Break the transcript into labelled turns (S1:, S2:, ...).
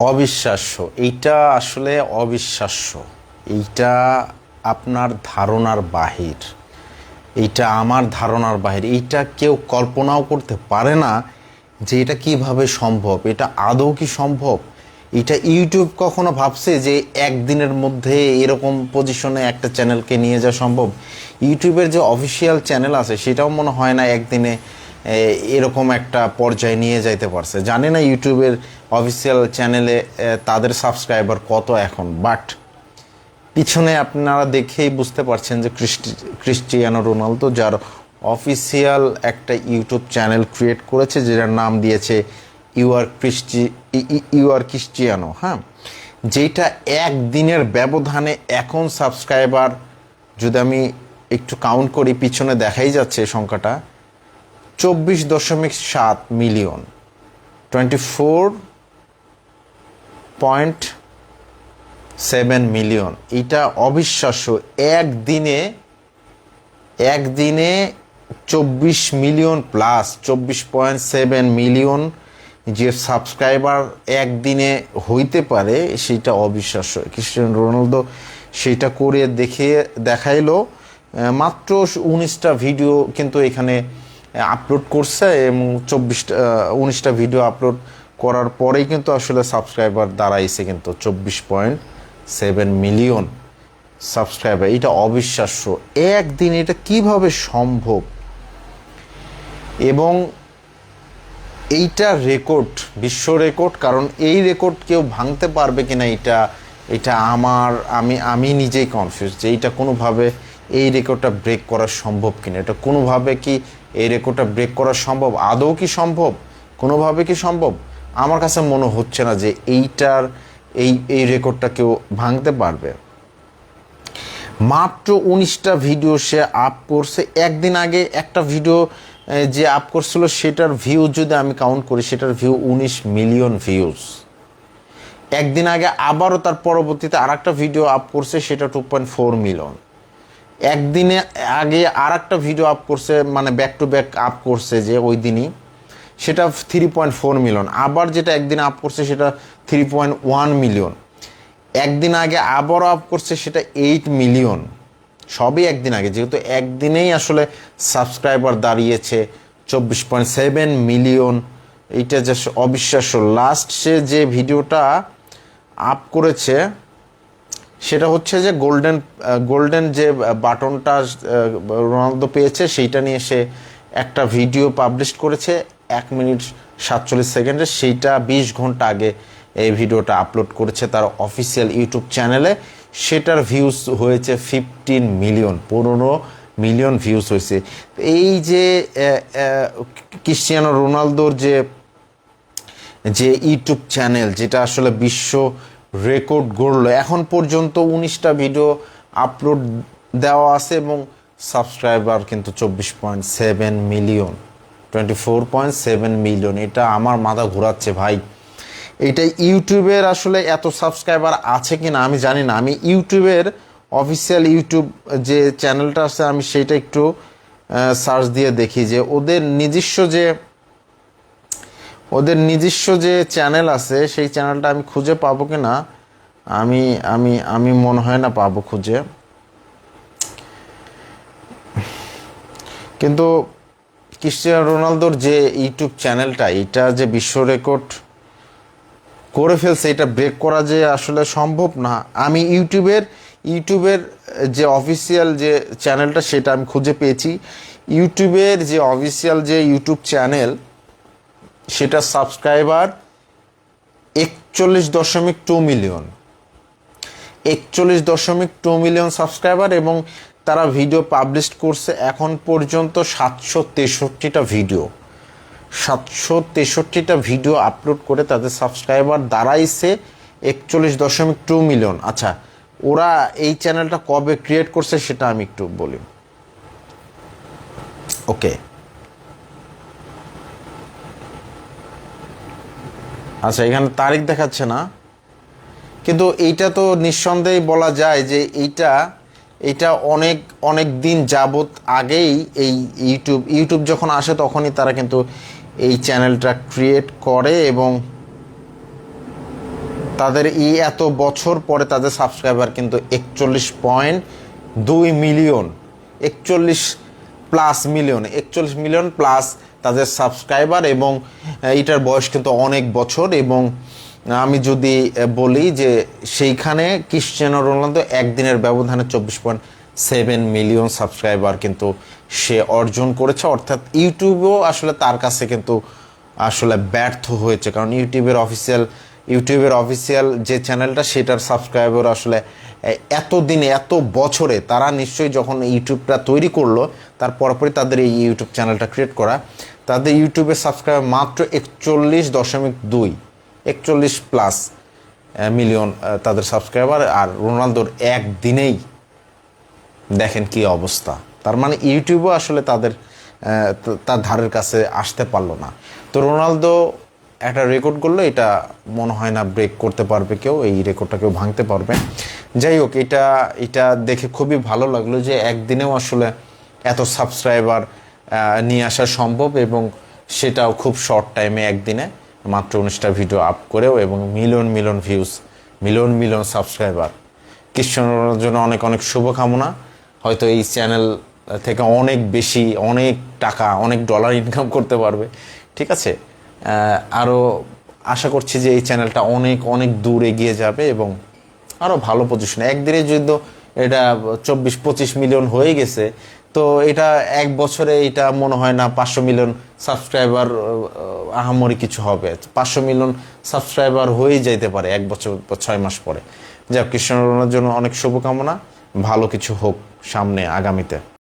S1: অবিশ্বাস্য। এইটা আসলে অবিশ্বাস্য। এইটা আপনার ধারণার বাহির। এইটা আমার ধারণার বাহির। এইটা কেউ কল্পনাও করতে পারে না যে এটা কীভাবে সম্ভব, এটা আদৌ কি সম্ভব। এটা ইউটিউব কখনো ভাবছে যে একদিনের মধ্যে এরকম পজিশনে একটা চ্যানেলকে নিয়ে যাওয়া সম্ভব? ইউটিউবের যে অফিসিয়াল চ্যানেল আছে, সেটাও মনে হয় না একদিনে এরকম একটা পর্যায়ে নিয়ে যাইতে পারছে। জানি না ইউটিউবের অফিসিয়াল চ্যানেলে তাদের সাবস্ক্রাইবার কত এখন, বাট পিছনে আপনারা দেখেই বুঝতে পারছেন যে ক্রিস্টি, ক্রিস্টিয়ানো রোনালদো, যার অফিসিয়াল একটা ইউটিউব চ্যানেল ক্রিয়েট করেছে, যেটার নাম দিয়েছে U R Christie U R Cristiano হ্যাঁ? যেটা একদিনের ব্যবধানে এখন সাবস্ক্রাইবার, যদি আমি একটু কাউন্ট করি, পিছনে দেখাই যাচ্ছে সংখ্যাটা। চব্বিশ দশমিক সাত million. Twenty four point seven million. এটা অবিশ্বাস্য। একদিনে একদিনে চব্বিশ মিলিয়ন প্লাস চব্বিশ পয়েন্ট সেভেন মিলিয়ন যে সাবস্ক্রাইবার একদিনে হইতে পারে, সেটা অবিশ্বাস্য। ক্রিস্টিয়ানো রোনালদো সেটা করে দেখে দেখাইলো। মাত্র উনিশটা ভিডিও কিন্তু এখানে আপলোড করছে এবং চব্বিশটা উনিশটা ভিডিও আপলোড করার পরেই কিন্তু আসলে সাবস্ক্রাইবার দাঁড়াইছে কিন্তু চব্বিশ পয়েন্ট সেভেন মিলিয়ন সাবস্ক্রাইবার এটা অবিশ্বাস্য। একদিন এটা কীভাবে সম্ভব? এবং এইটা রেকর্ড বিশ্ব রেকর্ড কারণ এই রেকর্ড কেউ ভাঙতে পারবে কি না এটা এটা আমার, আমি আমি নিজেই কনফিউজ যে এইটা কোনোভাবে এই রেকর্ডটা ব্রেক করা সম্ভব কিনা। এটা কোনোভাবে কি এই রেকর্ডটা ব্রেক করা সম্ভব? আদৌ কি সম্ভব? কোনোভাবে কি সম্ভব? আমার কাছে মনে হচ্ছে না যে এইটার, এই এই রেকর্ডটা কেউ ভাঙতে পারবে। মাত্র উনিশটা ভিডিও সে আপ করছে। একদিন আগে একটা ভিডিও যে আপ করছিল, সেটার ভিউ যদি আমি কাউন্ট করি, সেটার ভিউ উনিশ মিলিয়ন ভিউজ একদিন আগে আবারও তার পরবর্তীতে আর একটা ভিডিও আপ করছে, সেটা টু পয়েন্ট ফোর মিলিয়ন একদিনে আগে আর একটা ভিডিও আপ করছে মানে ব্যাক টু ব্যাক আপ করছে যে ওই দিনই। সেটা থ্রি পয়েন্ট ফোর মিলিয়ন আবার যেটা একদিন আপ করছে সেটা থ্রি পয়েন্ট ওয়ান মিলিয়ন একদিন আগে আবারও আপ করছে সেটা এইট মিলিয়ন সবই একদিন আগে, যেহেতু একদিনেই আসলে সাবস্ক্রাইবার দাঁড়িয়েছে চব্বিশ পয়েন্ট সেভেন মিলিয়ন এইটা যে অবিশ্বাস্য। লাস্ট সে যে ভিডিওটা আপ করেছে সেটা হচ্ছে যে গোল্ডেন গোল্ডেন যে বাটনটা রোনালদো পেয়েছে সেইটা নিয়ে সে একটা ভিডিও পাবলিশ করেছে এক মিনিট সাতচল্লিশ সেকেন্ডে। সেইটা বিশ ঘণ্টা আগে এই ভিডিওটা আপলোড করেছে তার অফিসিয়াল ইউটিউব চ্যানেলে। সেটার ভিউজ হয়েছে ফিফটিন মিলিয়ন পনেরো মিলিয়ন ভিউজ হয়েছে। এই যে আহ, রোনালদোর যে যে ইউটিউব চ্যানেল যেটা আসলে বিশ্ব রেকর্ড গড়লো। এখন পর্যন্ত উনিশটা ভিডিও আপলোড দেওয়া আছে এবং সাবস্ক্রাইবার কিন্তু চব্বিশ point seven million, twenty four point seven million. এটা আমার মাথা ঘোরাচ্ছে ভাই। এটা ইউটিউবের আসলে এত সাবস্ক্রাইবার আছে কি না আমি জানি না। আমি ইউটিউবের অফিসিয়াল ইউটিউব যে চ্যানেলটা আছে, আমি সেইটা একটু সার্চ দিয়ে দেখি যে ওদের নিজস্ব যে ওদের নিজস্ব যে চ্যানেল আছে, সেই চ্যানেলটা আমি খুঁজে পাবো কি না আমি আমি আমি মনে হয় না পাবো খুঁজে। কিন্তু ক্রিস্টিয়ানো রোনালদোর যে ইউটিউব চ্যানেলটা এটা যে বিশ্ব রেকর্ড করে ফেলছে এটা ব্রেক করা যে আসলে সম্ভব না। আমি ইউটিউবের ইউটিউবের যে অফিসিয়াল যে চ্যানেলটা সেটা আমি খুঁজে পেয়েছি। ইউটিউবের যে অফিসিয়াল যে ইউটিউব চ্যানেল সেটা সাবস্ক্রাইবার একচল্লিশ দশমিক টু মিলিয়ন। একচল্লিশ দশমিক টু মিলিয়ন সাবস্ক্রাইবার এবং তারা ভিডিও পাবলিশ করছে এখন পর্যন্ত সাতশো তেষট্টিটা ভিডিও। সাতশো তেষট্টিটা ভিডিও আপলোড করে তাদের সাবস্ক্রাইবার দাঁড়াইছে একচল্লিশ দশমিক টু মিলিয়ন। আচ্ছা ওরা এই চ্যানেলটা কবে ক্রিয়েট করছে সেটা আমি একটু বলি। ওকে। আচ্ছা এখানে তারিখ দেখাচ্ছে না। কিন্তু এইটা তো নিঃসন্দেহে বলা যায় যে এইটা এটা অনেক অনেক দিন যাবত আগেই এই ইউটিউব ইউটিউব যখন আসে তখনই তারা কিন্তু এই চ্যানেলটা ক্রিয়েট করে এবং তাদের এই এত বছর পরে তাদের সাবস্ক্রাইবার কিন্তু একচল্লিশ পয়েন্ট দুই মিলিয়ন একচল্লিশ প্লাস মিলিয়ন একচল্লিশ মিলিয়ন প্লাস তাদের সাবস্ক্রাইবার এবং এটার বয়স কিন্তু অনেক বছর এবং আমি যদি বলি যে সেইখানে ক্রিশ্চিয়ানো রোনালদো একদিনের ব্যবধানে চব্বিশ পয়েন্ট সেভেন মিলিয়ন সাবস্ক্রাইবার কিন্তু সে অর্জন করেছে। অর্থাৎ ইউটিউবেও আসলে তার কাছে কিন্তু আসলে ব্যর্থ হয়েছে। কারণ ইউটিউবের অফিসিয়াল ইউটিউবের অফিসিয়াল যে চ্যানেলটা সেটার সাবস্ক্রাইবার আসলে এত দিনে এত বছরে তারা নিশ্চয়ই যখন ইউটিউবটা তৈরি করল, তার পরপরই তাদের এই ইউটিউব চ্যানেলটা ক্রিয়েট করা। তাদের ইউটিউবে সাবস্ক্রাইবার মাত্র একচল্লিশ দশমিক দুই, একচল্লিশ প্লাস মিলিয়ন তাদের সাবস্ক্রাইবার আর রোনালদোর একদিনেই দেখেন কি অবস্থা। তার মানে ইউটিউবও আসলে তাদের তার ধারের কাছে আসতে পারল না। তো রোনালদো একটা রেকর্ড করল, এটা মনে হয় না ব্রেক করতে পারবে কেউ, এই রেকর্ডটা কেউ ভাঙতে পারবে। যাই হোক, এটা এটা দেখে খুবই ভালো লাগল যে একদিনেও আসলে এত সাবস্ক্রাইবার নিয়ে আসা সম্ভব এবং সেটাও খুব শর্ট টাইমে একদিনে। মাত্র উনিশটা ভিডিও আপ করেও এবং million million views million million subscriber ক্রিশ্চিয়ানোর জন্য অনেক অনেক শুভকামনা। হয়তো এই চ্যানেল থেকে অনেক বেশি, অনেক টাকা, অনেক ডলার ইনকাম করতে পারবে। ঠিক আছে? আরও আশা করছি যে এই চ্যানেলটা অনেক অনেক দূর এগিয়ে যাবে এবং আরও ভালো পজিশনে একদিনে যদি এটা চব্বিশ, পঁচিশ মিলিয়ন হয়ে গেছে তো এটা এক বছরে এটা মনে হয় না পাঁচশো মিলিয়ন সাবস্ক্রাইবার আহামরি কিছু হবে। পাঁচশো মিলিয়ন সাবস্ক্রাইবার হয়েই যাইতে পারে এক বছর ছয় মাস পরে। যা কৃষ্ণ জন্য অনেক শুভকামনা। ভালো কিছু হোক সামনে আগামীতে।